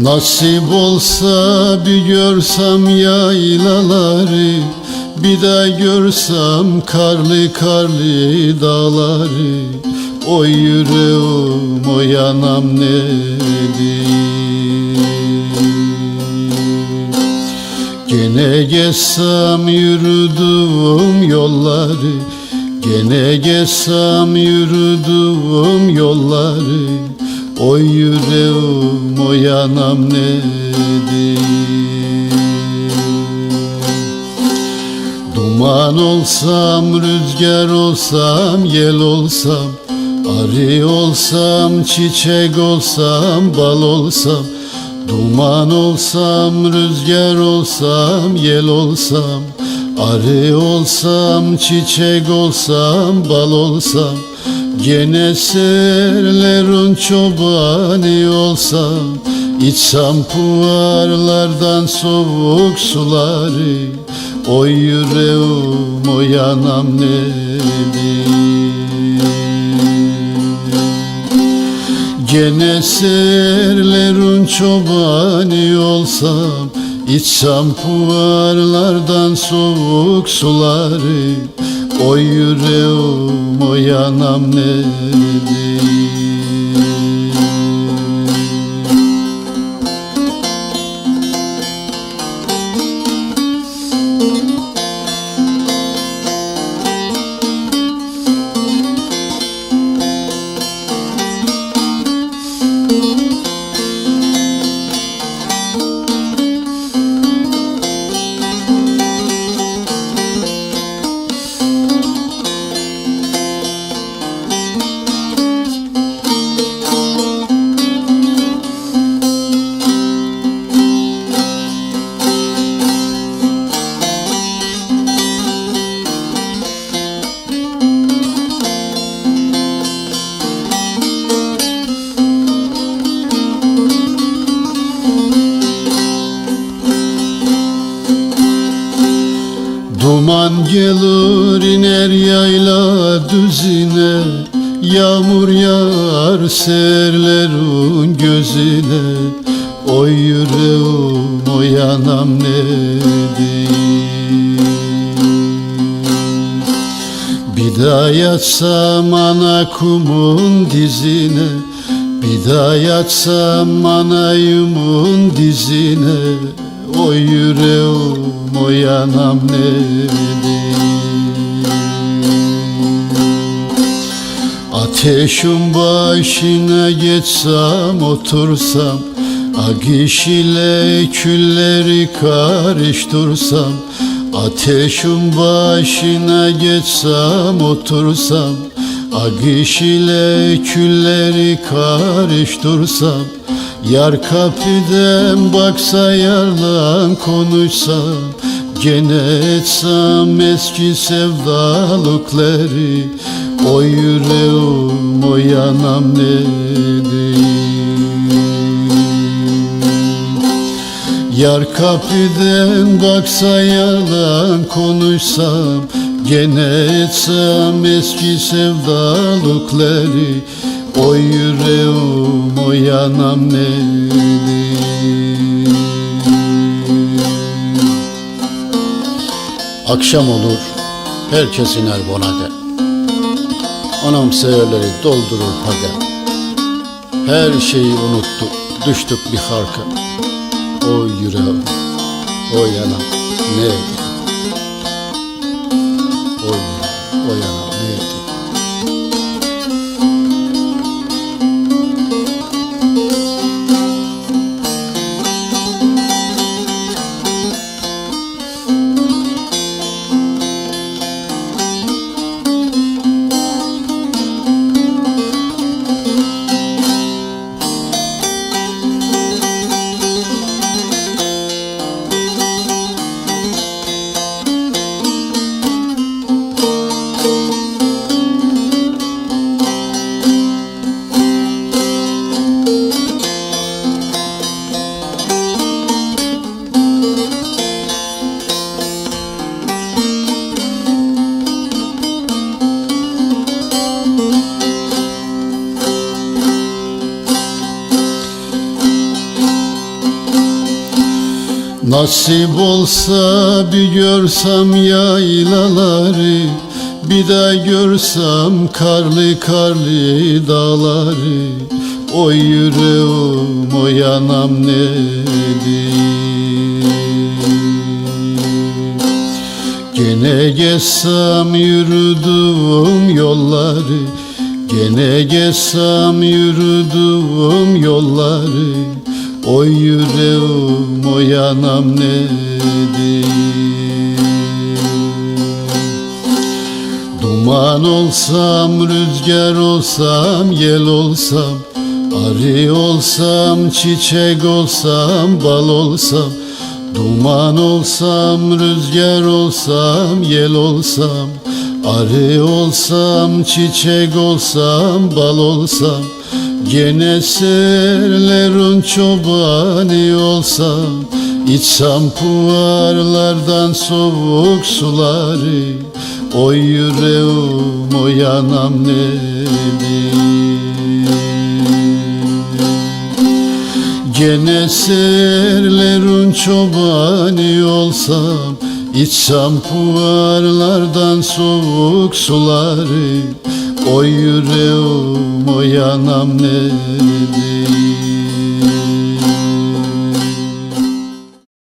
Nasip olsa bir görsem yaylaları Bir de görsem karlı karlı dağları. O yüreğim o yanam nedir Gene geçsem yürüdüğüm yolları Gene geçsem yürüdüğüm yolları O yüreğim o yanam nedir? Duman olsam, rüzgar olsam, yel olsam Arı olsam, çiçek olsam, bal olsam Duman olsam, rüzgar olsam, yel olsam Arı olsam, çiçek olsam, bal olsam Gene serlerin çobanı olsam İçsem puarlardan soğuk suları O yüreğim o yanam nedir? Gene serlerin çobanı olsam İçsem puarlardan soğuk suları O yüreğim o yanam nedir Duman gelir iner yayla düzine Yağmur yağar serlerin gözüne. O yüreğim o yanam nedir Bir daha yatsam ana kumun dizine Bir daha yatsam anayımın dizine O yüreğim o yanam nedir Ateşin başına geçsem otursam Agiş ile külleri karıştırsam Ateşin başına geçsem otursam Agiş ile külleri karıştırsam Yar kapıdan baksa yarlan konuşsam Gene etsem eski sevdalıkları O yüreğim o yanam nedir Yar kapıdan baksa yalan konuşsam Gene etsem eski sevdalıkları O yüreğim o yanam nedir? Akşam olur herkes iner bonade. Anam seherleri doldurur pade Her şeyi unuttuk düştük bir harka O yüreğim o yanam ne O yüreğim o yanam ne Nasip olsa bir görsem yaylaları Bir de görsem karlı karlı dağları. O yüreğim o yanam nedir? Gene geçsem yürüdüm yolları Gene geçsem yürüdüm yolları O yüreğim o yanam nedir? Duman olsam, rüzgar olsam, yel olsam Arı olsam, çiçek olsam, bal olsam Duman olsam, rüzgar olsam, yel olsam Arı olsam, çiçek olsam, bal olsam Gene serlerin çobanı olsam İçsem puarlardan soğuk suları. O yüreğim o yanam nedir? Gene serlerin çobanı olsam İçsem puarlardan soğuk suları O yüreğim o yanam nedir